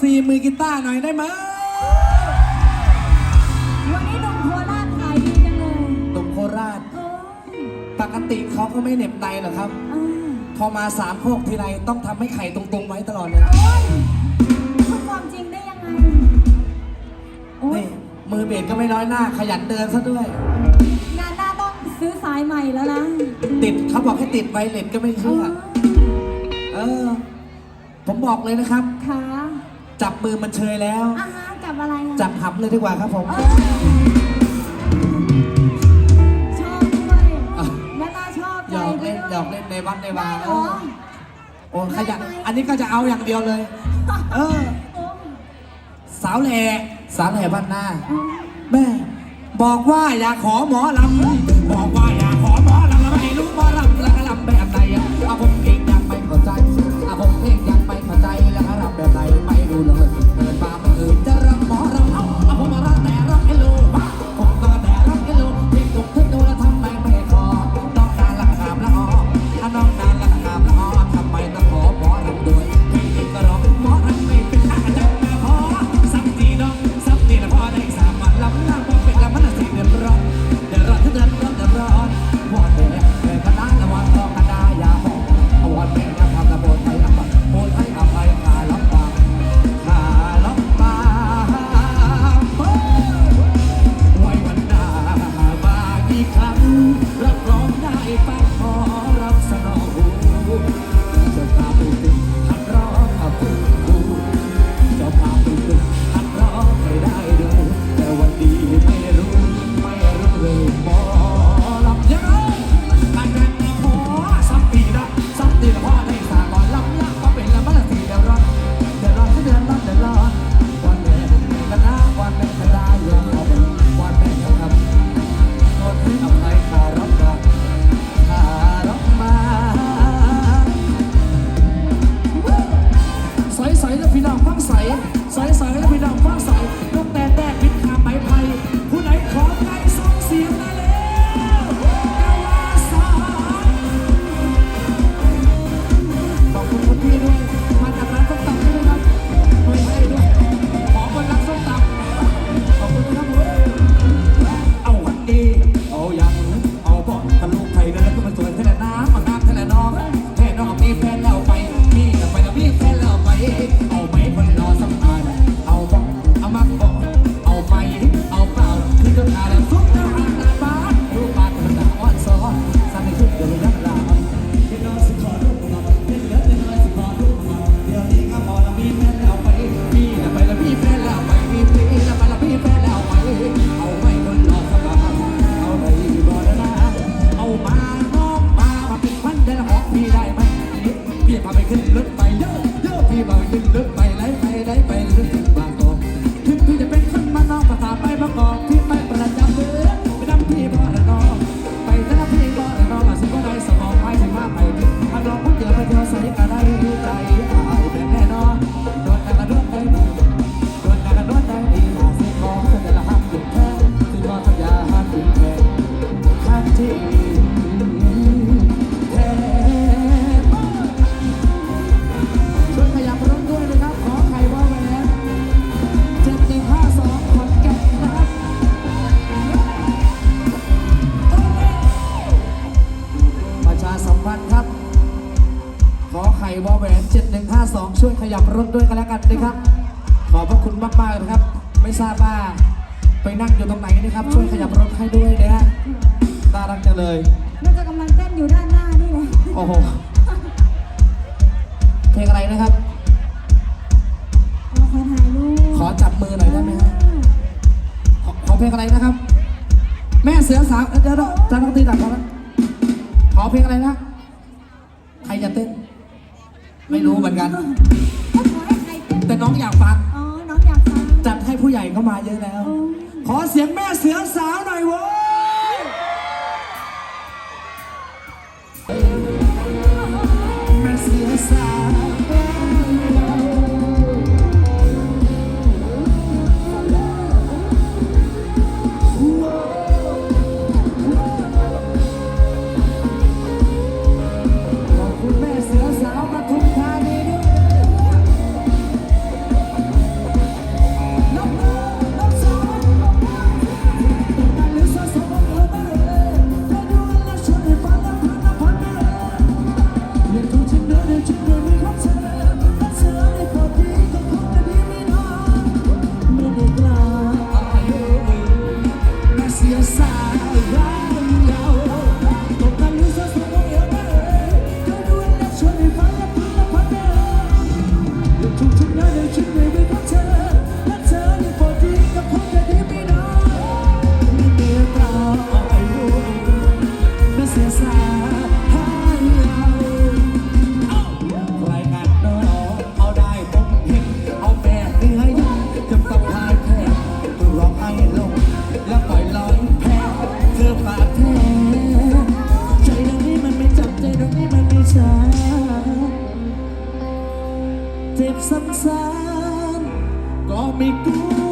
FC มือกีตาร์หน่อยได้ไหมวันนี้หนุ่มโคราชขายดีจังเลยหนุ่มโคราช เอ้ยปกติเขาก็ไม่เหน็บในหรอกครับ อ่าพอมาสามโคกทีไรต้องทำให้ไข่ตรงๆไว้ตลอดเลยโอ้ยพูดความจริงได้ยังไง โอ้ย นี่มือเบสก็ไม่น้อยหน้า ขยันเดินซะด้วย งานหน้าต้องซื้อสายใหม่แล้วนะติดเขาบอกให้ติดไวเลสก็ไม่เชื่อ เออ ผมบอกเลยนะครับ ค่ะ จับมือมันเชยแล้ว อาหารกับอะไรอะจับหับเลยดีกว่าครับผม เอ้ยชอบด้วยอะ แม่ตาชอบหยอกใจเล่นด้วยหยอกเล่นในวัดในวาได้เหรอ โอ้ขยันอันนี้ก็จะเอาอย่างเดียวเลย เออ โอ้สาวแหล่สาวแหล่บ้านหน้า อืมแม่ บอกว่าอยากขอหมอลำบอกว่าอยากขอหมอลำแล้วไม่รู้หมอลำแล้วก็ลำ พันธ์ครับ ขอไข่ว่าแหวน7152 ช่วยขยับรถด้วยกันแล้วกันนะครับ ขอบพระคุณมากๆนะครับ ไม่ทราบว่าไปนั่งอยู่ตรงไหนนะครับ ช่วยขยับรถให้ด้วยนะฮะน่ารักจังเลย น่าจะกำลังเต้นอยู่ด้านหน้านี่แหละโอ้โห เพลงอะไรนะครับเราขอถ่ายรูปขอจับมือหน่อยได้ไหมฮะขอขอเพลงอะไรนะครับ แม่เสือสาวเดี๋ยวเดี๋ยวจะต้องตีดักก่อนนะขอเพลงอะไรนะใคร จะเต้น ไม่รู้เหมือนกัน ก็ขอให้ใครเต้นแต่น้องอยากฟัง อ๋อ น้องอยากฟังจัดให้ผู้ใหญ่เข้ามาเยอะแล้ว โอ้ขอเสียงแม่เสือสาวหน่อยโว้ย สั้นๆก็ไม่กลัว